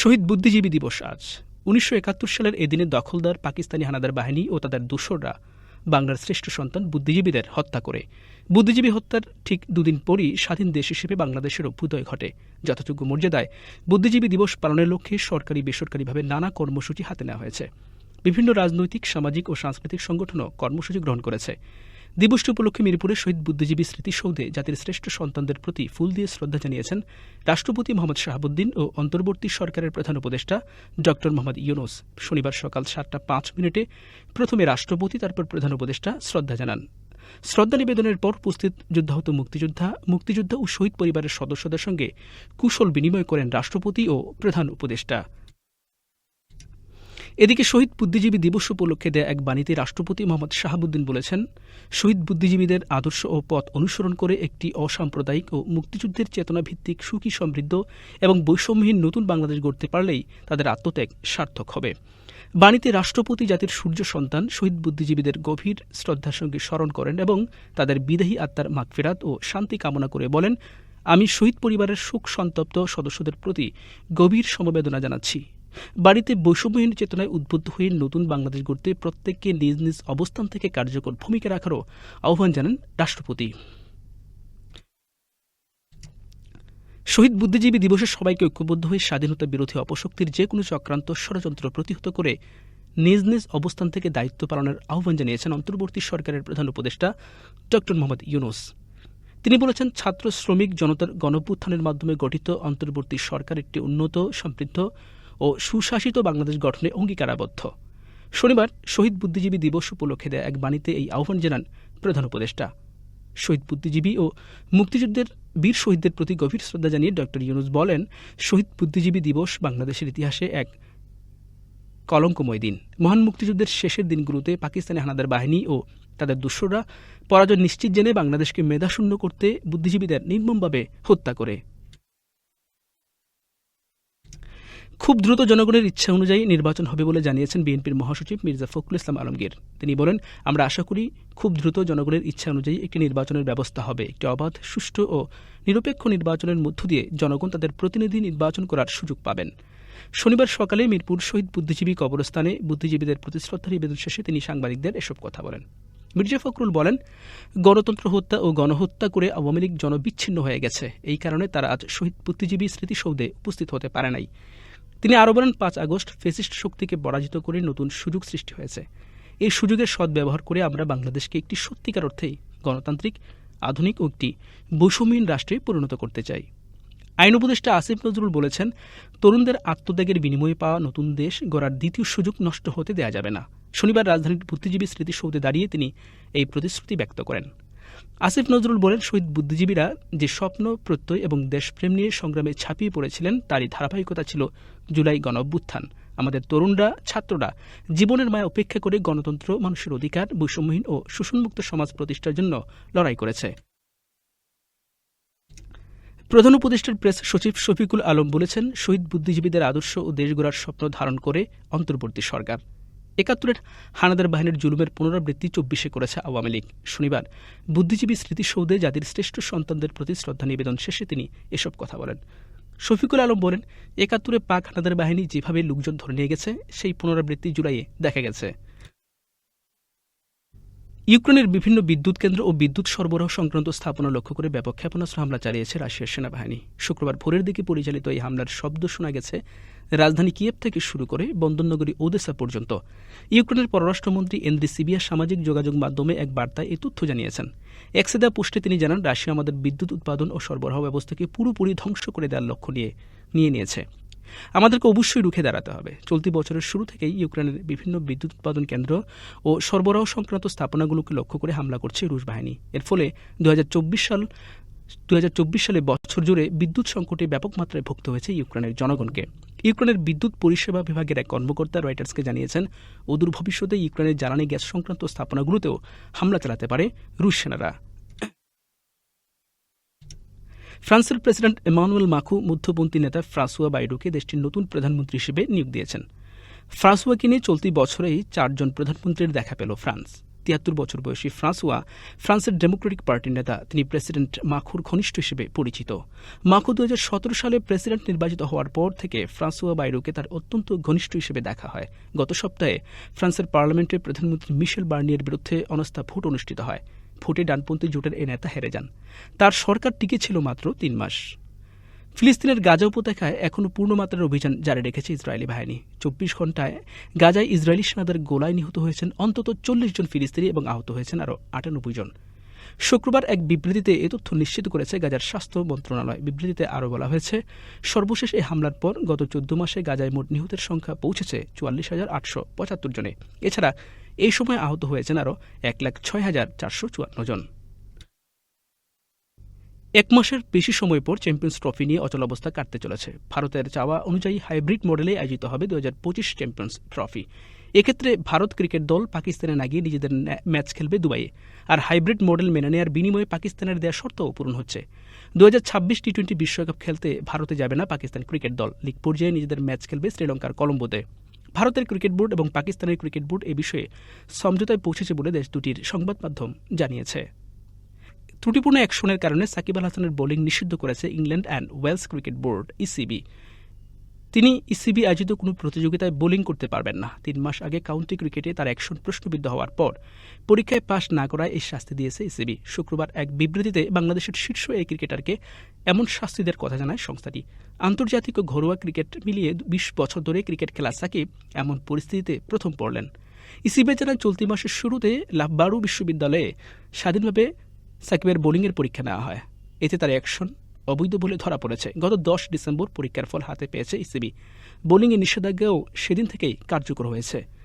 শহীদ বুদ্ধিজীবী দিবস আজ। উনিশশো একাত্তর সালের এদিনে দখলদার পাকিস্তানি হানাদার বাহিনী ও তাদের দোসররা বাংলার শ্রেষ্ঠ সন্তান বুদ্ধিজীবীদের হত্যা করে। বুদ্ধিজীবী হত্যার ঠিক দুদিন পরই স্বাধীন দেশ হিসেবে বাংলাদেশের অভ্যুদয় ঘটে। যথাযোগ্য মর্যাদায় বুদ্ধিজীবী দিবস পালনের লক্ষ্যে সরকারি বেসরকারিভাবে নানা কর্মসূচি হাতে নেওয়া হয়েছে। বিভিন্ন রাজনৈতিক, সামাজিক ও সাংস্কৃতিক সংগঠনও কর্মসূচি গ্রহণ করেছে। দিবসটি উপলক্ষে মিরপুরে শহীদ বুদ্ধিজীবী স্মৃতিসৌধে জাতির শ্রেষ্ঠ সন্তানদের প্রতি ফুল দিয়ে শ্রদ্ধা জানিয়েছেন রাষ্ট্রপতি মোহাম্মদ শাহাবুদ্দিন ও অন্তর্বর্তী সরকারের প্রধান উপদেষ্টা ড মোহাম্মদ ইউনুস। শনিবার সকাল সাতটা পাঁচ মিনিটে প্রথমে রাষ্ট্রপতি, তারপর প্রধান উপদেষ্টা শ্রদ্ধা জানান। শ্রদ্ধা নিবেদনের পর উপস্থিত যুদ্ধাহত মুক্তিযোদ্ধা মুক্তিযোদ্ধা ও শহীদ পরিবারের সদস্যদের সঙ্গে কুশল বিনিময় করেন রাষ্ট্রপতি ও প্রধান উপদেষ্টা। এদিকে শহীদ বুদ্ধিজীবী দিবস উপলক্ষে দেয়া এক বাণীতে রাষ্ট্রপতি মোহাম্মদ শাহাবুদ্দিন বলেছেন, শহীদ বুদ্ধিজীবীদের আদর্শ ও পথ অনুসরণ করে একটি অসাম্প্রদায়িক ও মুক্তিযুদ্ধের চেতনাভিত্তিক সুখী সমৃদ্ধ এবং বৈষম্যহীন নতুন বাংলাদেশ গড়তে পারলেই তাদের আত্মত্যাগ সার্থক হবে। বাণীতে রাষ্ট্রপতি জাতির সূর্য সন্তান শহীদ বুদ্ধিজীবীদের গভীর শ্রদ্ধার সঙ্গে স্মরণ করেন এবং তাদের বিদেহী আত্মার মাগফেরাত ও শান্তি কামনা করে বলেন, আমি শহীদ পরিবারের শোক সন্তপ্ত সদস্যদের প্রতি গভীর সমবেদনা জানাচ্ছি। বাড়িতে বৈষম্যহীন চেতনায় উদ্বুদ্ধ হয়ে নতুন বাংলাদেশ গড়তে প্রত্যেককে নিজ নিজ অবস্থান থেকে কার্যকর ভূমিকা রাখারও আহ্বান জানান রাষ্ট্রপতি। শহীদ বুদ্ধিজীবী দিবসে সবাইকে ঐক্যবদ্ধ হয়ে স্বাধীনতা বিরোধী অপশক্তির যে কোনো চক্রান্ত ষড়যন্ত্র প্রতিহত করে নিজ নিজ অবস্থান থেকে দায়িত্ব পালনের আহ্বান জানিয়েছেন অন্তর্বর্তী সরকারের প্রধান উপদেষ্টা ড মোহাম্মদ ইউনুস। তিনি বলেছেন, ছাত্র শ্রমিক জনতার গণপুত্থানের মাধ্যমে গঠিত অন্তর্বর্তী সরকার একটি উন্নত, সমৃদ্ধ ও সুশাসিত বাংলাদেশ গঠনে অঙ্গীকারাবদ্ধ। শনিবার শহীদ বুদ্ধিজীবী দিবস উপলক্ষে দেয়া এক বাণীতে এই আহ্বান জানান প্রধান উপদেষ্টা। শহীদ বুদ্ধিজীবী ও মুক্তিযুদ্ধের বীর শহীদদের প্রতি গভীর শ্রদ্ধা জানিয়ে ড ইউনুস বলেন, শহীদ বুদ্ধিজীবী দিবস বাংলাদেশের ইতিহাসে এক কলঙ্কময় দিন। মহান মুক্তিযুদ্ধের শেষের দিনগুলোতে পাকিস্তানি হানাদার বাহিনী ও তাদের দুঃসরা পরাজয় নিশ্চিত জেনে বাংলাদেশকে মেধাশূন্য করতে বুদ্ধিজীবীদের নির্মমভাবে হত্যা করে। খুব দ্রুত জনগণের ইচ্ছা অনুযায়ী নির্বাচন হবে বলে জানিয়েছেন বিএনপির মহাসচিব মির্জা ফখরুল ইসলাম আলমগীর। তিনি বলেন, আমরা আশা করি খুব দ্রুত জনগণের ইচ্ছা অনুযায়ী একটি নির্বাচনের ব্যবস্থা হবে। একটি অবাধ, সুষ্ঠু ও নিরপেক্ষ নির্বাচনের মধ্য দিয়ে জনগণ তাদের প্রতিনিধি নির্বাচন করার সুযোগ পাবেন। শনিবার সকালে মিরপুর শহীদ বুদ্ধিজীবী কবরস্থানে বুদ্ধিজীবীদের প্রতি শ্রদ্ধা নিবেদন শেষে তিনি সাংবাদিকদের এসব কথা বলেন। মির্জা ফখরুল বলেন, গণতন্ত্র হত্যা ও গণহত্যা করে আওয়ামী লীগ জনবিচ্ছিন্ন হয়ে গেছে। এই কারণে তারা আজ শহীদ বুদ্ধিজীবী স্মৃতিসৌধে উপস্থিত হতে পারে নাই। তিনি আরও বলেন, পাঁচ আগস্ট ফেসিস্ট শক্তিকে পরাজিত করে নতুন সুযোগ সৃষ্টি হয়েছে। এই সুযোগের সদ্ব্যবহার করে আমরা বাংলাদেশকে একটি সত্যিকার অর্থেই গণতান্ত্রিক, আধুনিক ও একটি বৈষম্যহীন রাষ্ট্রে পরিণত করতে চাই। আইন উপদেষ্টা আসিফ নজরুল বলেছেন, তরুণদের আত্মত্যাগের বিনিময়ে পাওয়া নতুন দেশ গড়ার দ্বিতীয় সুযোগ নষ্ট হতে দেয়া যাবে না। শনিবার রাজধানীর বুদ্ধিজীবী স্মৃতিসৌধে দাঁড়িয়ে তিনি এই প্রতিশ্রুতি ব্যক্ত করেন। আসিফ নজরুল বলেন, শহীদ বুদ্ধিজীবীরা যে স্বপ্ন, প্রত্যয় এবং দেশপ্রেম নিয়ে সংগ্রামে ছাপিয়ে পড়েছিলেন, তারই ধারাবাহিকতা ছিল জুলাই গণঅভ্যুত্থান। আমাদের তরুণরা, ছাত্ররা জীবনের মায়া উপেক্ষা করে গণতন্ত্র, মানুষের অধিকার, বৈষম্যহীন ও শোষণমুক্ত সমাজ প্রতিষ্ঠার জন্য লড়াই করেছে। প্রধান উপদেষ্টার প্রেস সচিব শফিকুল আলম বলেছেন, শহীদ বুদ্ধিজীবীদের আদর্শ ও দেশ গড়ার স্বপ্ন ধারণ করে অন্তর্বর্তী সরকার। একাত্তরের হানাদার বাহিনীর জুলুমের পুনরাবৃত্তি চব্বিশে করেছে আওয়ামী লীগ। শনিবার বুদ্ধিজীবী স্মৃতিসৌধে জাতির শ্রেষ্ঠ সন্তানদের প্রতি শ্রদ্ধা নিবেদন শেষে তিনি এসব কথা বলেন। শফিকুল আলম বলেন, একাত্তরে পাক হানাদার বাহিনী যেভাবে লোকজন ধরে নিয়ে গেছে, সেই পুনরাবৃত্তি জুলাইয়ে দেখা গেছে। ইউক্রেনের বিভিন্ন বিদ্যুৎ কেন্দ্র ও বিদ্যুৎ সরবরাহ সংক্রান্ত স্থাপনা লক্ষ্য করে ব্যাপক ক্ষেপণাস্ত্র হামলা চালিয়েছে রাশিয়ার সেনাবাহিনী। শুক্রবার ভোরের দিকে পরিচালিত এই হামলার শব্দ শোনা গেছে রাজধানী কিয়েভ থেকে শুরু করে বন্দরনগরী ওদেসা পর্যন্ত। ইউক্রেনের পররাষ্ট্রমন্ত্রী এন্দ্রি সিবিয়া সামাজিক যোগাযোগ মাধ্যমে এক বার্তায় এই তথ্য জানিয়েছেন। এক্সেদা পোস্টে তিনি জানান, রাশিয়া আমাদের বিদ্যুৎ উৎপাদন ও সরবরাহ ব্যবস্থাকে পুরোপুরি ধ্বংস করে দেওয়ার লক্ষ্য নিয়ে নিয়ে নিয়েছে। আমাদেরকে অবশ্যই রুখে দাঁড়াতে হবে। চলতি বছরের শুরু থেকেই ইউক্রেনের বিভিন্ন বিদ্যুৎ উৎপাদন কেন্দ্র ও সরবরাহ সংক্রান্ত স্থাপনাগুলোকে লক্ষ্য করে হামলা করছে রুশ বাহিনী। এর ফলে দুহাজার চব্বিশ সাল দুহাজার চব্বিশ সালে বছর জুড়ে বিদ্যুৎ সংকটে ব্যাপক মাত্রায় ভুক্ত হয়েছে ইউক্রেনের জনগণকে। ইউক্রেনের বিদ্যুৎ পরিষেবা বিভাগের এক কর্মকর্তা রয়টার্সকে জানিয়েছেন, অদূর ভবিষ্যতে ইউক্রেনের জ্বালানি গ্যাস সংক্রান্ত স্থাপনাগুলোতেও হামলা চালাতে পারে রুশ সেনারা। ফ্রান্সের প্রেসিডেন্ট এমানুয়েল মাখু মধ্যপন্থী নেতা ফ্রাসুয়া বাইডুকে দেশটির নতুন প্রধানমন্ত্রী হিসেবে নিয়োগ দিয়েছেন। ফ্রান্সুয়াকে নিয়ে চলতি বছরেই চারজন প্রধানমন্ত্রীর দেখা পেল ফ্রান্স। তিয়াত্তর বছর বয়সী ফ্রান্সোয়া, ফ্রান্সের ডেমোক্রেটিক পার্টির নেতা, তিনি প্রেসিডেন্ট মাখুর ঘনিষ্ঠ হিসেবে পরিচিত। মাখু দু হাজার সতেরো সালে প্রেসিডেন্ট নির্বাচিত হওয়ার পর থেকে ফ্রান্সোয়া বাইরোকে তার অত্যন্ত ঘনিষ্ঠ হিসেবে দেখা হয়। গত সপ্তাহে ফ্রান্সের পার্লামেন্টে প্রধানমন্ত্রী মিশেল বার্নিয়ের বিরুদ্ধে অনাস্থা ভোট অনুষ্ঠিত হয়। ভোটে ডানপন্থী জোটের এ নেতা হেরে যান। তার সরকার টিকে ছিল মাত্র তিন মাস। ফিলিস্তিনের গাজা উপত্যকায় এখনও পূর্ণমাত্রার অভিযান জারি রেখেছে ইসরায়েলি বাহিনী। চব্বিশ ঘন্টায় গাজায় ইসরায়েলি সেনাদের গোলায় নিহত হয়েছেন অন্তত চল্লিশ জন ফিলিস্তিনি এবং আহত হয়েছেন আরও আটানব্বই জন। শুক্রবার এক বিবৃতিতে এ তথ্য নিশ্চিত করেছে গাজার স্বাস্থ্য মন্ত্রণালয়। বিবৃতিতে আরও বলা হয়েছে, সর্বশেষ এই হামলার পর গত চোদ্দ মাসে গাজায় মোট নিহতের সংখ্যা পৌঁছেছে চুয়াল্লিশ হাজার আটশো পঁচাত্তর জনে। এছাড়া এই সময় আহত হয়েছেন আরও এক লাখ ছয় হাজার চারশো চুয়ান্ন জন। এক মাসের বেশি সময় পর চ্যাম্পিয়ন্স ট্রফি নিয়ে অচলাবস্থা কাটতে চলেছে। ভারতের চাওয়া অনুযায়ী হাইব্রিড মডেলে আয়োজিত হবে দু হাজার পঁচিশ চ্যাম্পিয়ন্স ট্রফি। এক্ষেত্রে ভারত ক্রিকেট দল পাকিস্তানে না গিয়ে নিজেদের ম্যাচ খেলবে দুবাইয়ে। আর হাইব্রিড মডেল মেনে নেওয়ার বিনিময়ে পাকিস্তানের দেওয়া শর্তও পূরণ হচ্ছে। দু হাজার ছাব্বিশ টি টোয়েন্টি বিশ্বকাপ খেলতে ভারতে যাবে না পাকিস্তান ক্রিকেট দল। লিগ পর্যায়ে নিজেদের ম্যাচ খেলবে শ্রীলঙ্কার কলম্বোতে। ভারতের ক্রিকেট বোর্ড এবং পাকিস্তানের ক্রিকেট বোর্ড এ বিষয়ে সমঝোতায় পৌঁছেছে বলে দেশ দুটির সংবাদ মাধ্যম জানিয়েছে। ত্রুটিপূর্ণ অ্যাকশনের কারণে সাকিব আল হাসানের বোলিং নিষিদ্ধ করেছে England and Wales cricket board ECB তিনি ইসিবি আয়োজিত কোনো প্রতিযোগিতায় বোলিং করতে পারবেন না। তিন মাস আগে কাউন্টি ক্রিকেটে তার অ্যাকশন প্রশ্নবিদ্ধ হওয়ার পর পরীক্ষায় পাশ না করায় এই শাস্তি দিয়েছে ইসিবি শুক্রবার এক বিবৃতিতে বাংলাদেশের শীর্ষ এই ক্রিকেটারকে এমন শাস্তি দেওয়ার কথা জানায় সংস্থাটি। আন্তর্জাতিক ও ঘরোয়া ক্রিকেট মিলিয়ে বিশ বছর ধরে ক্রিকেট খেলা সাকিব এমন পরিস্থিতিতে প্রথম পড়লেন। ইসিবি জানায়, চলতি মাসের শুরুতে লাভবারু বিশ্ববিদ্যালয়ে স্বাধীনভাবে সাকিবের বোলিংয়ের পরীক্ষা নেওয়া হয়। এতে তার অ্যাকশন অবৈধ বলে ধরা পড়েছে। গত দশ ডিসেম্বর পরীক্ষার ফল হাতে পেয়েছে ইসিবি। বোলিংয়ে নিষেধাজ্ঞাও সেদিন থেকেই কার্যকর হয়েছে।